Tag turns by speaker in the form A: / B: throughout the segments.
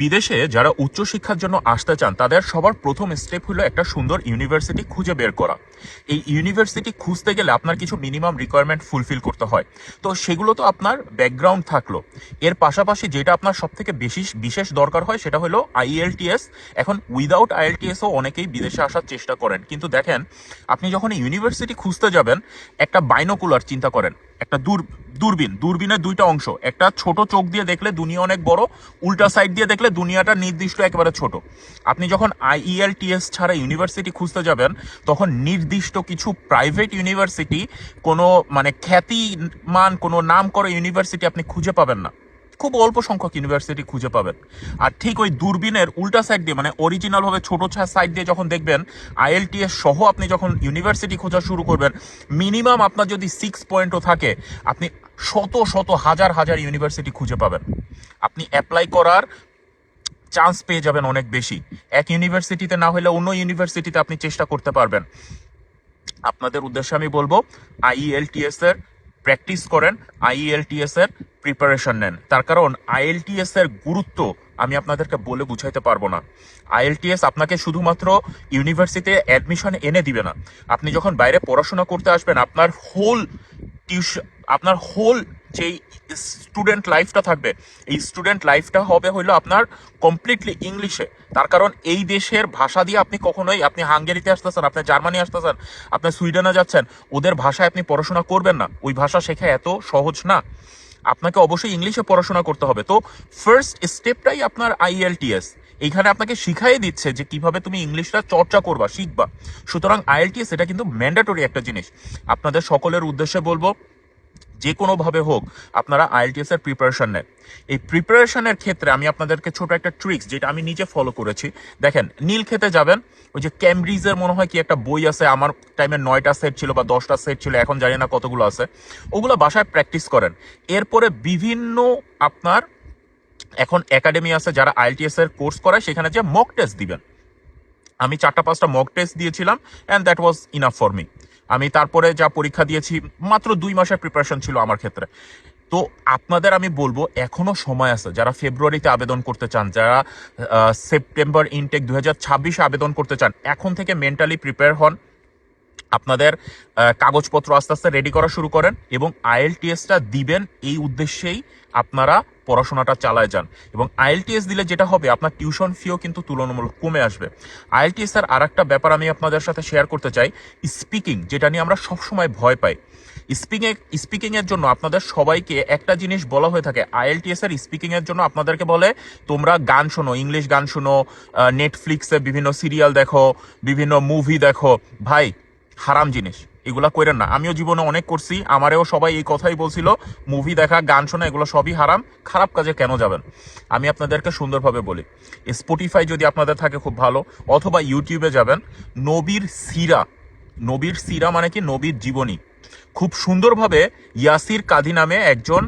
A: বিদেশে যারা উচ্চশিক্ষার জন্য আসতে চান, তাদের সবার প্রথম স্টেপ হলো একটা সুন্দর ইউনিভার্সিটি খুঁজে বের করা। এই ইউনিভার্সিটি খুঁজতে গেলে আপনার কিছু মিনিমাম রিকোয়ারমেন্ট ফুলফিল করতে হয়। তো সেগুলো তো আপনার ব্যাকগ্রাউন্ড থাকল। এর পাশাপাশি যেটা আপনার সব থেকে বেশি বিশেষ দরকার হয়, সেটা হলো আইএলটিএস এখন উইদাউট আইএলটিএসও অনেকেই বিদেশে আসার চেষ্টা করেন। কিন্তু দেখেন, আপনি যখন ইউনিভার্সিটি খুঁজতে যাবেন, একটা বাইনোকুলার চিন্তা করেন। একটা দূর, দূরবীন, দূরবীনের দুইটা অংশ। একটা ছোট চোখ দিয়ে দেখলে দুনিয়া অনেক বড়, উল্টা সাইড দিয়ে দেখলে দুনিয়াটা নির্দিষ্ট একেবারে ছোট। আপনি যখন আইইএলটিএস ছাড়া ইউনিভার্সিটি খুঁজতে যাবেন, তখন নির্দিষ্ট কিছু প্রাইভেট ইউনিভার্সিটি কোনো মানে খ্যাতিমান, কোনো নাম করা ইউনিভার্সিটি আপনি খুঁজে পাবেন না। খুব অল্প সংখ্যক ইউনিভার্সিটি খুঁজে পাবেন। আর ঠিক ওই দূরবীনের উল্টা সাইড দিয়ে মানে অরিজিনাল ভাবে ছোট সাইড দিয়ে যখন দেখবেন আইএলটিএস সহ আপনি যখন ইউনিভার্সিটি খোঁজা শুরু করবেন মিনিমাম আপনার যদি সিক্স পয়েন্টও থাকে, আপনি শত শত হাজার হাজার ইউনিভার্সিটি খুঁজে পাবেন। আপনি অ্যাপ্লাই করার চান্স পেয়ে যাবেন অনেক বেশি। এক ইউনিভার্সিটিতে না হলে অন্য ইউনিভার্সিটিতে আপনি চেষ্টা করতে পারবেন। আপনাদের উদ্দেশ্যে আমি বলব আইএলটিএস এর প্র্যাকটিস করেন আইএলটিএস এর প্রিপারেশন নেন। তার কারণ আইএলটিএস এর গুরুত্ব আমি আপনাদেরকে বলে বুঝাইতে পারব না। আইএলটিএস আপনাকে শুধুমাত্র ইউনিভার্সিটিতে অ্যাডমিশন এনে দিবে না। আপনি যখন বাইরে পড়াশোনা করতে আসবেন, আপনার হোল টিউশন আপনার হোল যেই স্টুডেন্ট লাইফটা থাকবে। এই স্টুডেন্ট লাইফটা হবে হইল আপনার কমপ্লিটলি ইংলিশে তার কারণ এই দেশের ভাষা দিয়ে আপনি কখনোই, আপনি হাঙ্গেরিতে আসতেছেন, আপনি জার্মানি আসতেছেন, আপনি সুইডেনে যাচ্ছেন, ওদের ভাষায় আপনি পড়াশোনা করবেন না। ওই ভাষা শেখা এত সহজ না। আপনাকে অবশ্যই ইংলিশে পড়াশোনা করতে হবে। তো ফার্স্ট স্টেপটাই আপনার আইএলটিএস এইখানে আপনাকে শিখাই দিচ্ছে যে কীভাবে তুমি ইংলিশটা চর্চা করবা, শিখবা। সুতরাং আইএলটিএস এটা কিন্তু ম্যান্ডেটরি একটা জিনিস। আপনাদের সকলের উদ্দেশ্যে বলব যে কোনোভাবে হোক, আপনারা আইএলটিএস এর প্রিপারেশন নেন। এই প্রিপারেশনের ক্ষেত্রে আমি আপনাদেরকে ছোট একটা ট্রিক্স যেটা আমি নিজে ফলো করেছি। দেখেন, নীল খেতে যাবেন, ওই যে ক্যামব্রিজের মনে হয় কি একটা বই আছে, আমার টাইমে নয়টা সেট ছিল বা দশটা সেট ছিল, এখন জানি না কতগুলো আছে। ওগুলো বাসায় প্র্যাকটিস করেন। এরপরে বিভিন্ন আপনার এখন একাডেমি আছে যারা আইএলটিএস এর কোর্স করায়, সেখানে যে মক টেস্ট দিবেন। আমি চারটা, পাঁচটা মক টেস্ট দিয়েছিলাম and that was enough for me আমি তারপরে যা পরীক্ষা দিয়েছি, মাত্র দুই মাসের প্রিপারেশন ছিল আমার ক্ষেত্রে। তো আপনাদের আমি বলব, এখনও সময় আছে, যারা ফেব্রুয়ারিতে আবেদন করতে চান, যারা সেপ্টেম্বর ইনটেক দু হাজার আবেদন করতে চান, এখন থেকে মেন্টালি প্রিপেয়ার হন। আপনাদের কাগজপত্র আস্তে আস্তে রেডি করা শুরু করেন এবং আইএলটিএসটা দিবেন, এই উদ্দেশ্যেই আপনারা পড়াশোনাটা চালায় যান। এবং আইএলটিএস দিলে যেটা হবে, আপনার টিউশন ফিও কিন্তু তুলনামূলক কমে আসবে। আইএলটিএস এর আর একটা ব্যাপার আমি আপনাদের সাথে শেয়ার করতে চাই স্পিকিং যেটা নিয়ে আমরা সবসময় ভয় পাই। স্পিকিং স্পিকিং এর জন্য আপনাদের সবাইকে একটা জিনিস বলা হয়ে থাকে আইএলটিএস এর স্পিকিং এর জন্য আপনাদেরকে বলে, তোমরা গান শোনো, ইংলিশ গান শোনো নেটফ্লিক্সে বিভিন্ন সিরিয়াল দেখো, বিভিন্ন মুভি দেখো। ভাই, হারাম জিনিস। এগুলা করেন না। আমিও জীবনে অনেক করছি, আমারেও সবাই এই কথাই বলছিল মুভি দেখা, গান শোনা, এগুলো সবই হারাম, খারাপ কাজে কেন যাবেন? আমি আপনাদেরকে সুন্দরভাবে বলি স্পটিফাই যদি আপনাদের থাকে খুব ভালো, অথবা ইউটিউবে যাবেন, নবীর সিরা নবীর সিরা মানে কি? নবীর জীবনী। খুব সুন্দরভাবে ইয়াসির কাদি নামে একজন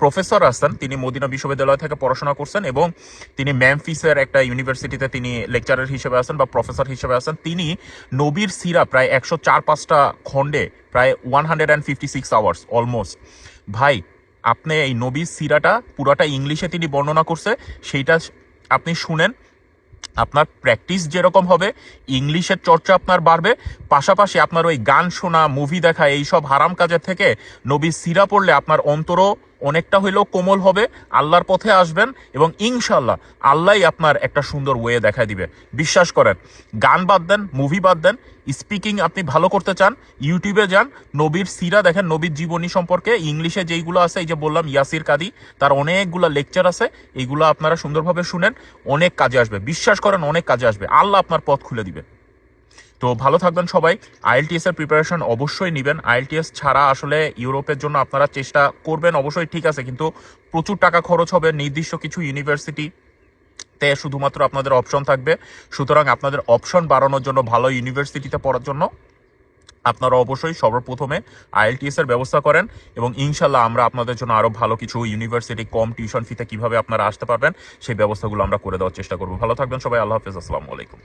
A: প্রফেসর আছেন তিনি মদিনা বিশ্ববিদ্যালয় থেকে পড়াশোনা করছেন এবং তিনি ম্যামফিসের একটা ইউনিভার্সিটিতে তিনি লেকচারার হিসেবে আছেন বা প্রফেসর হিসেবে আছেন। তিনি নবীর সিরা প্রায় একশো চার পাঁচটা খণ্ডে প্রায় one hundred and fifty six hours almost ভাই, আপনি এই নবীর সিরাটা পুরাটা ইংলিশে তিনি বর্ণনা করছে, সেইটা আপনি শুনেন, আপনার প্র্যাকটিস যেরকম হবে, ইংলিশের চর্চা আপনার বাড়বে, পাশাপাশি আপনার ওই গান শোনা, মুভি দেখা, এইসব হারাম কাজের থেকে নবী সিরা পড়লে আপনার অন্তরও অনেকটা হইলেও কোমল হবে, আল্লাহর পথে আসবেন এবং ইনশাল্লাহ আল্লাহই আপনার একটা সুন্দর ওয়ে দেখা দিবে। বিশ্বাস করেন, গান বাদ দেন মুভি বাদ দেন স্পিকিং আপনি ভালো করতে চান ইউটিউবে যান, নবীর সিরা দেখেন, নবীর জীবনী সম্পর্কে, ইংলিশে যেইগুলো আছে, এই যে বললাম, ইয়াসির কাদি, তার অনেকগুলো লেকচার আছে এইগুলো আপনারা সুন্দরভাবে শুনেন, অনেক কাজে আসবে। বিশ্বাস করেন, অনেক কাজে আসবে। আল্লাহ আপনার পথ খুলে দিবে। তো ভালো থাকবেন সবাই। আইএলটিএস এর প্রিপারেশন অবশ্যই নেবেন। আইএলটিএস ছাড়া আসলে ইউরোপের জন্য আপনারা চেষ্টা করবেন, অবশ্যই ঠিক আছে, কিন্তু প্রচুর টাকা খরচ হবে, নির্দিষ্ট কিছু ইউনিভার্সিটি তে শুধুমাত্র আপনাদের অপশন থাকবে। সুতরাং আপনাদের অপশন বাড়ানোর জন্য, ভালো ইউনিভার্সিটিতে পড়ার জন্য আপনারা অবশ্যই সর্বপ্রথমে আইএলটিএস এর ব্যবস্থা করেন এবং ইনশাল্লাহ আমরা আপনাদের জন্য আরও ভালো কিছু ইউনিভার্সিটি কম টিউশন ফিতে কীভাবে আপনারা আসতে পারবেন, সেই ব্যবস্থাগুলো আমরা করে দেওয়ার চেষ্টা করব। ভালো থাকবেন সবাই, আল্লাহ হাফিজ, আসসালামু আলাইকুম।